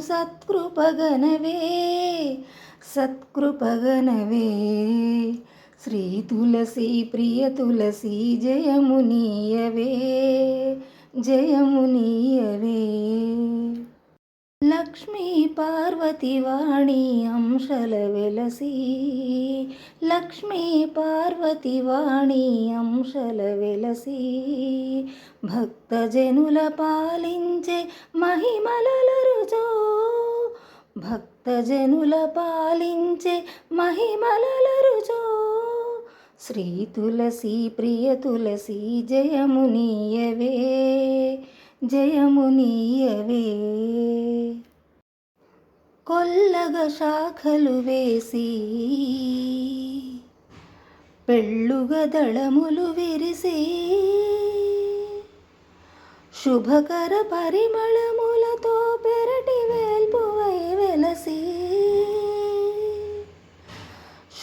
సత్కృపగనవే సత్కృపగనవే. శ్రీ తులసి ప్రియ తులసి జయమునీయవే జయమునీయవే లక్ష్మీ పార్వతి వాణి అంశల వెలసి లక్ష్మీ పార్వతి వాణి అంశల వెలసి. భక్తజనుల పాలించే మహిమల భక్తజనుల పాలించే మహిమల శ్రీ తులసి ప్రియ తులసి జయమునీయవే జయమునీయవే కొల్లగ శాఖలు వేసి పెళ్ళుగ దళములు విరిసి శుభకర పరిమళములతో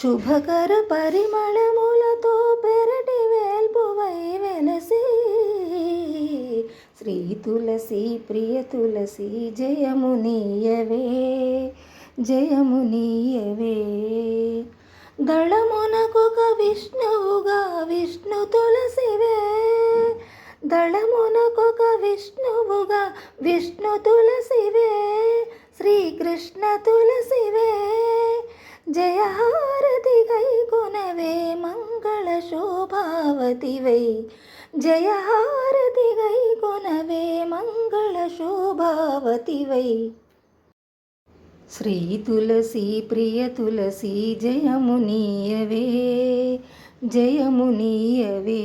శుభకర పరిమళములతో పెరటి వేల్పువై వెలసి శ్రీ తులసి ప్రియ తులసి జయమునీయవే జయమునీయవే దళమునకొక విష్ణువుగా విష్ణు తులసివే దళమునకొక విష్ణువుగా విష్ణు తులసివే. श्रीकृष्णतुलसिवे जयहारति गैकुनवे मङ्गलशोभावति वै जयहारति गैकुनवे मङ्गलशोभावति वै श्री तुलसी प्रियतुलसी जयमुनियवे जयमुनियवे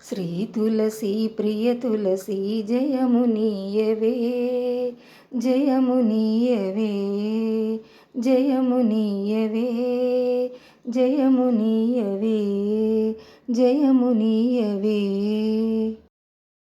శ్రీ తులసి ప్రియ తులసి జయమునీయవే జయమునీయవే జయమునీయవే జయమునీయవే జయమునీయవే